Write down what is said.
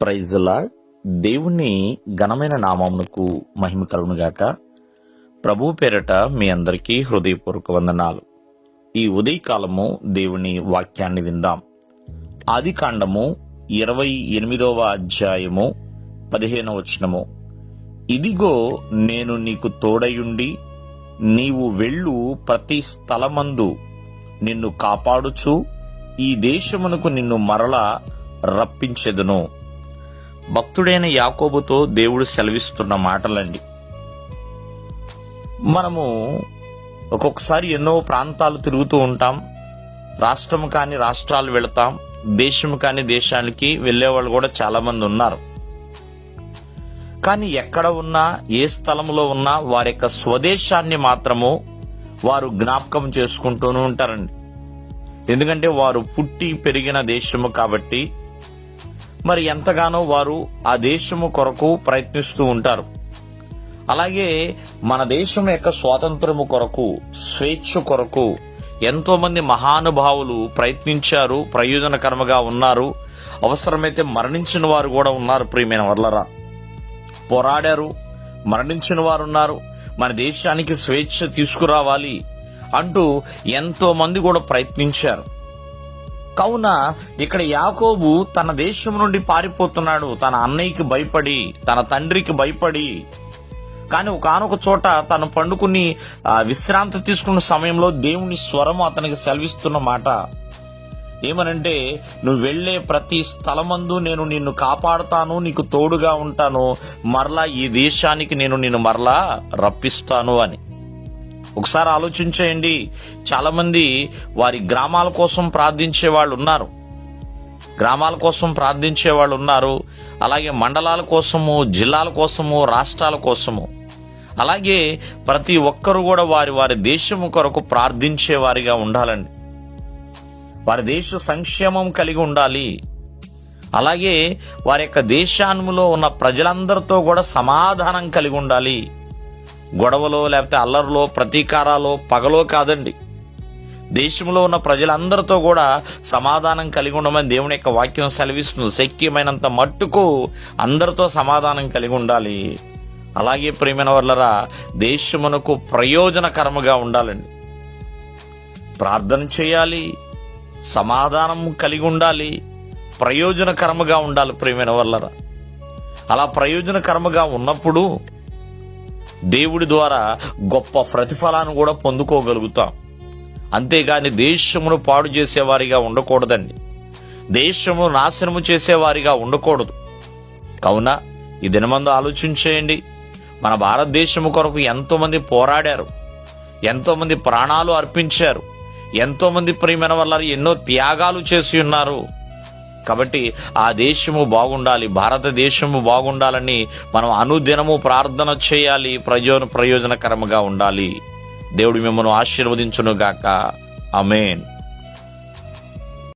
ప్రైజ్లా దేవుని ఘనమైన నామమునకు మహిమ కలుగునుగాక ప్రభు పేరట మీ అందరికీ హృదయపూర్వక వందనాలు. ఈ ఉదయకాలము దేవుని వాక్యాన్ని విందాం. ఆది కాండము ఇరవై ఎనిమిదవ అధ్యాయము పదిహేనవ వచనము. ఇదిగో నేను నీకు తోడయుండి నీవు వెళ్ళు ప్రతి స్థలమందు నిన్ను కాపాడుచు ఈ దేశమునకు నిన్ను మరల రప్పించెదను. భక్తుడైన యాకోబుతో దేవుడు సెలవిస్తున్న మాటలండి. మనము ఒక్కొక్కసారి ఎన్నో ప్రాంతాలు తిరుగుతూ ఉంటాం. రాష్ట్రం కాని రాష్ట్రాలు వెళతాం. దేశం కాని దేశానికి వెళ్ళేవాళ్ళు కూడా చాలామంది ఉన్నారు. కానీ ఎక్కడ ఉన్నా ఏ స్థలంలో ఉన్నా వారి యొక్క స్వదేశాన్ని మాత్రము వారు జ్ఞాపకం చేసుకుంటూనే ఉంటారండి. ఎందుకంటే వారు పుట్టి పెరిగిన దేశము కాబట్టి మరి ఎంతగానో వారు ఆ దేశము కొరకు ప్రయత్నిస్తూ ఉంటారు. అలాగే మన దేశం యొక్క స్వాతంత్రము కొరకు స్వేచ్ఛ కొరకు ఎంతో మంది మహానుభావులు ప్రయత్నించారు ప్రయోజనకరముగా ఉన్నారు. అవసరమైతే మరణించిన వారు కూడా ఉన్నారు ప్రియమైన వర్లరా. పోరాడారు మరణించిన వారు ఉన్నారు. మన దేశానికి స్వేచ్ఛ తీసుకురావాలి అంటూ ఎంతో మంది కూడా ప్రయత్నించారు. కావున ఇక్కడ యాకోబు తన దేశం నుండి పారిపోతున్నాడు. తన అన్నయ్యకి భయపడి తన తండ్రికి భయపడి. కానీ ఒకనొక చోట తను పండుకుని విశ్రాంతి తీసుకున్న సమయంలో దేవుని స్వరం అతనికి సెలవిస్తున్న మాట. ఏమనంటే నువ్వు వెళ్ళే ప్రతి స్థలమందు నేను నిన్ను కాపాడుతాను నీకు తోడుగా ఉంటాను. మరలా ఈ దేశానికి నేను నిన్ను మరలా రప్పిస్తాను అని. ఒకసారి ఆలోచించేయండి. చాలా మంది వారి గ్రామాల కోసం ప్రార్థించే వాళ్ళు ఉన్నారు. గ్రామాల కోసం ప్రార్థించే వాళ్ళు ఉన్నారు. అలాగే మండలాల కోసము జిల్లాల కోసము రాష్ట్రాల కోసము. అలాగే ప్రతి ఒక్కరు కూడా వారి వారి దేశము కొరకు ప్రార్థించే వారిగా ఉండాలండి. వారి దేశ సంక్షేమం కలిగి ఉండాలి. అలాగే వారి యొక్క దేశాన్ములో ఉన్న ప్రజలందరితో కూడా సమాధానం కలిగి ఉండాలి. గొడవలో లేకపోతే అల్లరిలో ప్రతీకారాలో పగలో కాదండి. దేశంలో ఉన్న ప్రజలందరితో కూడా సమాధానం కలిగి ఉండమని దేవుని యొక్క వాక్యం సెలవిస్తుంది. శక్యమైనంత మట్టుకు అందరితో సమాధానం కలిగి ఉండాలి. అలాగే ప్రేమైన వర్లరా దేశమునకు ప్రయోజనకరముగా ఉండాలండి. ప్రార్థన చేయాలి సమాధానం కలిగి ఉండాలి ప్రయోజనకరముగా ఉండాలి ప్రేమైన వర్లరా. అలా ప్రయోజనకరముగా ఉన్నప్పుడు దేవుడి ద్వారా గొప్ప ప్రతిఫలాన్ని కూడా పొందుకోగలుగుతాం. అంతేగాని దేశమును పాడు చేసేవారిగా ఉండకూడదండి. దేశము నాశనము చేసేవారిగా ఉండకూడదు. కావున ఈ దినమందు ఆలోచించేయండి. మన భారతదేశము కొరకు ఎంతోమంది పోరాడారు. ఎంతోమంది ప్రాణాలు అర్పించారు. ఎంతోమంది ప్రియమైన వల్ల ఎన్నో త్యాగాలు చేసి ఉన్నారు. కాబట్టి ఆ దేశము బాగుండాలి భారతదేశము బాగుండాలని మనం అనుదినము ప్రార్థన చేయాలి ప్రయోజన ప్రయోజనకరముగా ఉండాలి. దేవుడు మిమ్మల్ని ఆశీర్వదించును గాక అమేన్